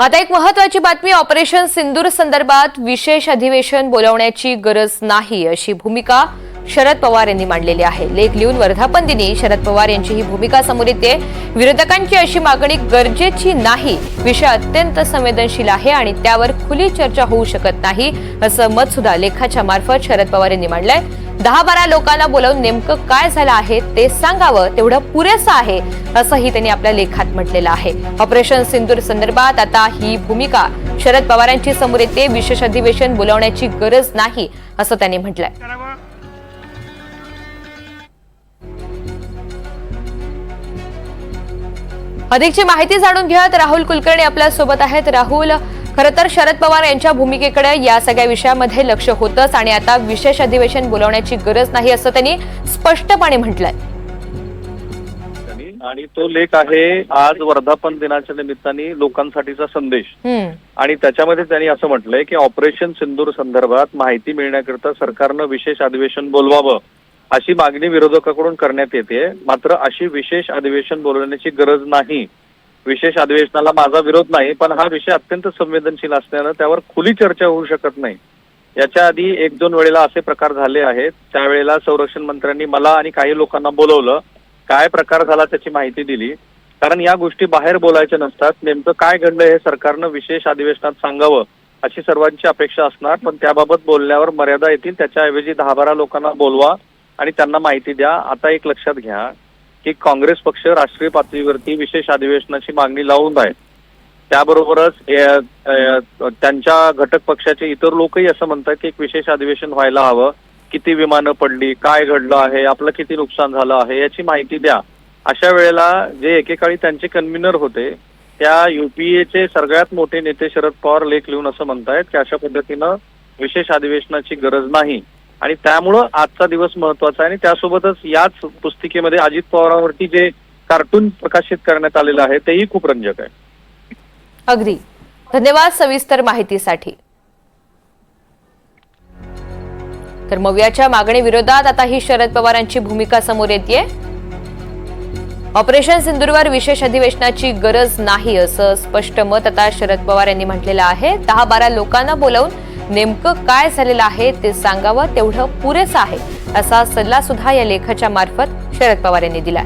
आता एक महत्वाची बातमी ऑपरेशन सिंदूर संदर्भात विशेष अधिवेशन बोलावण्याची गरज नाही अशी भूमिका शरद पवार यांनी मांडलेली आहे. लेख लिहून वर्धापन दिनी शरद पवार यांची ही भूमिका समोर येते. विरोधकांची अशी मागणी गरजेची नाही. विषय अत्यंत संवेदनशील आहे आणि त्यावर खुली चर्चा होऊ शकत नाही असं मत सुद्धा लेखाच्या मार्फत शरद पवार यांनी मांडलंय. दहा बारा लोकांना बोलावून नेमकं काय झालं आहे ते सांगावं तेवढं पुरेसं आहे असंही त्यांनी आपल्या लेखात म्हटलेलं आहे. ऑपरेशन सिंदूर संदर्भात आता ही भूमिका शरद पवारांची समोर येते. विशेष अधिवेशन बोलावण्याची गरज नाही असं त्यांनी म्हटलंय. अधिकची माहिती जाणून घेऊयात राहुल कुलकर्णी आपल्यासोबत आहेत. राहुल खरं तर शरद पवार यांच्या भूमिकेकडे या सगळ्या विषयामध्ये लक्ष होतंच आणि आता विशेष अधिवेशन बोलावण्याची गरज नाही असं त्यांनी स्पष्टपणे म्हटलंय. आणि तो लेख आहे आज वर्धापन दिनाच्या निमित्ताने लोकांसाठीचा संदेश. आणि त्याच्यामध्ये त्यांनी असं म्हटलंय की ऑपरेशन सिंदूर संदर्भात माहिती मिळण्याकरिता सरकारनं विशेष अधिवेशन बोलवावं अशी मागणी विरोधकाकडून करण्यात येते. मात्र अशी विशेष अधिवेशन बोलवण्याची गरज नाही. विशेष अधिवेशनाला माझा विरोध नाही पण हा विषय अत्यंत संवेदनशील असल्यानं त्यावर खुली चर्चा होऊ शकत नाही. याच्या आधी एक दोन वेळेला असे प्रकार झाले आहेत. त्यावेळेला संरक्षण मंत्र्यांनी मला आणि काही लोकांना बोलवलं. काय प्रकार झाला त्याची माहिती दिली. कारण या गोष्टी बाहेर बोलायच्या नसतात. नेमकं काय घडलं हे सरकारनं विशेष अधिवेशनात सांगावं अशी सर्वांची अपेक्षा असणार. पण त्याबाबत बोलण्यावर मर्यादा येतील. त्याच्याऐवजी दहा बारा लोकांना बोलवा आणि त्यांना माहिती द्या. आता एक लक्षात घ्या. की काँग्रेस पक्ष राष्ट्रीय पातळीवरती विशेष अधिवेशनाची मागणी लावून आहे त्याबरोबरच त्यांच्या घटक पक्षाचे इतर लोकही असं म्हणतात की एक विशेष अधिवेशन व्हायला हवं. किती विमानं पडली काय घडलं आहे आपलं किती नुकसान झालं आहे याची माहिती द्या. अशा वेळेला जे एकेकाळी त्यांचे कन्व्हिनर होते त्या युपीएचे सगळ्यात मोठे नेते शरद पवार लेख लिहून असं म्हणतायत की अशा पद्धतीनं विशेष अधिवेशनाची गरज नाही. आणि त्यामुळं आजचा दिवस महत्त्वाचा आहे. आणि त्यासोबतच याच पुस्तिकेमध्ये अजित पवारांवरती जे कार्टून प्रकाशित करण्यात आलेलं आहे तेही खूप रंजक आहे. अगदी. धन्यवाद सविस्तर माहितीसाठी. तर मव्याच्या मागणी विरोधात आता ही शरद पवारांची भूमिका समोर येते ऑपरेशन सिंधुदुर्गवर विशेष अधिवेशनाची गरज नाही असं स्पष्ट मत आता शरद पवार यांनी म्हटलेलं आहे. दहा बारा लोकांना बोलावून नेमकं काय झालेलं आहे ते सांगावं तेवढं पुरेसं आहे असा सल्ला सुद्धा या लेखाच्या मार्फत शरद पवार यांनी दिलाय.